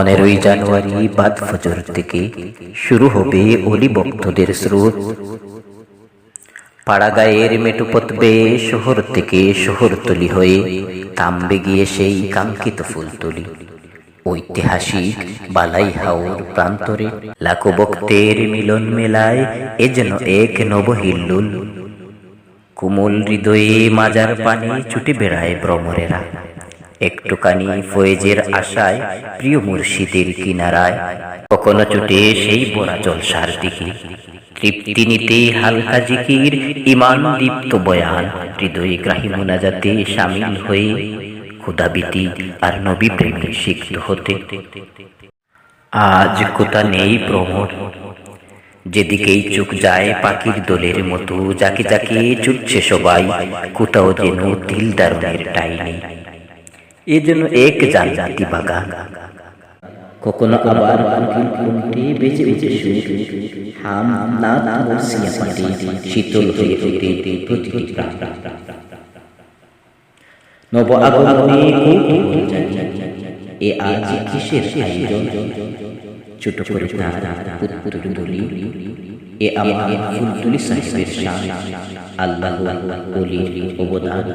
পনেরোই জানুয়ারি বাদ ফজর থেকে শুরু হবে অলি ভক্তদের স্রোত। পাড়াগাঁয়ের মেটুপতবে শহর থেকে শহরতলি হয়ে তাম্বে গিয়ে সেই কাঙ্ক্ষিত ফুলতলি ঐতিহাসিক বালাই হাওর প্রান্তরে লাখো ভক্তের মিলন মেলায় এ যেন এক নবহিল্লুল কুমল হৃদয়ে মাজার পানি ছুটে বেড়ায় ভ্রমরেরা। একটুখানি ফয়েজের আশায় প্রিয় মুর্শিদের কিনারায় কখনো ছুটে সেই বড়া জলসার দিকে। তৃপ্তি নিতে হালকা জিকির ইমান দীপ্ত বয়ান, হৃদয়ে গ্রাহী মোনাজাতে সামিল হয়ে ক্ষুদাবিতি আর নবী প্রেমে সিক্ত হতে। আজ কোথা নেই ভ্রমর যেদিকেই চোখ যায় পাখির দোলের মতো, যাকে যাকে ছুটছে সবাই, কোথাও যেন তিল দারুণের টাই নেই এ যেন এক জান্নাতি বাগান। কখনো আবার কুণ্ঠে বেঁচে বেঁচে সুর হাম না বসিয়া পাটে শীতল হয়ে ওঠে প্রতিটি প্রাণ। নব আগমনে এ আজ কিসের আয়োজন? ছোট করে তার পুত্র তুলি এ আমার ফুলতুলি সাহেবের শান আল্লাহ অলির অবদান।